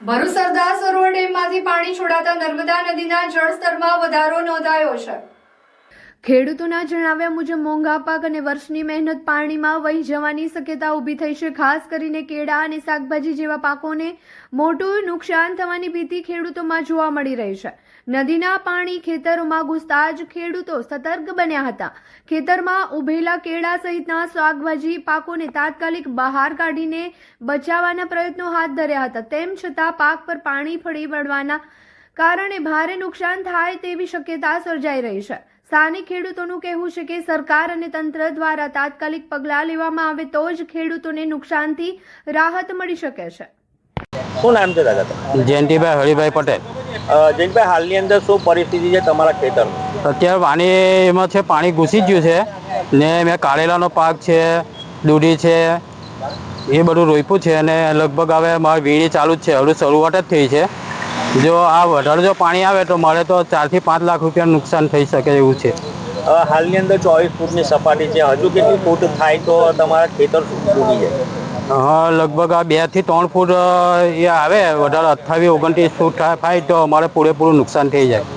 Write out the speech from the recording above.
ભરૂચ સરદાર સરોવર ડેમમાંથી પાણી છોડાતા નર્મદા નદીના જળસ્તરમાં વધારો નોંધાયો છે. ખેડૂતોના જણાવ્યા મુજબ, મોંઘા પાક અને વર્ષની મહેનત પાણીમાં વહી જવાની શક્યતા ઊભી થઈ છે. ખાસ કરીને કેળા અને શાકભાજી જેવા પાકોને મોટું નુકસાન થવાની ભીતિ ખેડૂતોમાં જોવા મળી રહી છે. નદીના પાણી ખેતરોમાં ઘૂસતા જ ખેડૂતો સતર્ક બન્યા હતા. ખેતરમાં ઉભેલા કેળા સહિતના શાકભાજી પાકોને તાત્કાલિક બહાર કાઢીને બચાવવાના પ્રયત્નો હાથ ધર્યા હતા. તેમ છતાં પાક પર પાણી ફળી વળવાના કારણે ભારે નુકસાન થાય તેવી શક્યતા સર્જાઈ રહી છે. સ્થાનિક ખેડૂતોનું કહેવું છે કે સરકાર અને તંત્ર દ્વારા તાત્કાલિક પગલાં લેવામાં આવે તો જ ખેડૂતોને નુકસાનથી રાહત મળી શકે છે. શું નામ છે દાદા જયંતિભાઈ હરિભાઈ પટેલ. જયંતિભાઈ હાલની અંદર શું પરિસ્થિતિ છે તમારા ખેતરની અત્યારે પાણી એમાં છે પાણી ઘૂસી જ ગયું છે. ને મેં કારેલાનો પાક છે દૂધી છે એ બધું રોપ્યું છે અને લગભગ હવે મારી વીણી ચાલુ જ છે. હવે શરૂઆત જ થઈ છે. જો આ વઢળ જો પાણી આવે તો મારે તો ચારથી પાંચ લાખ રૂપિયાનું નુકસાન થઈ શકે એવું છે. હાલની અંદર ચોવીસ ફૂટની સપાટી છે. હજુ કેટલી ફૂટ થાય તો તમારા ખેતર ડૂબી જાય. હા લગભગ આ બેથી ત્રણ ફૂટ એ આવે. વધારે અઠ્ઠાવીસ ઓગણત્રીસ ફૂટ થાય તો અમારે પૂરેપૂરું નુકસાન થઈ જાય.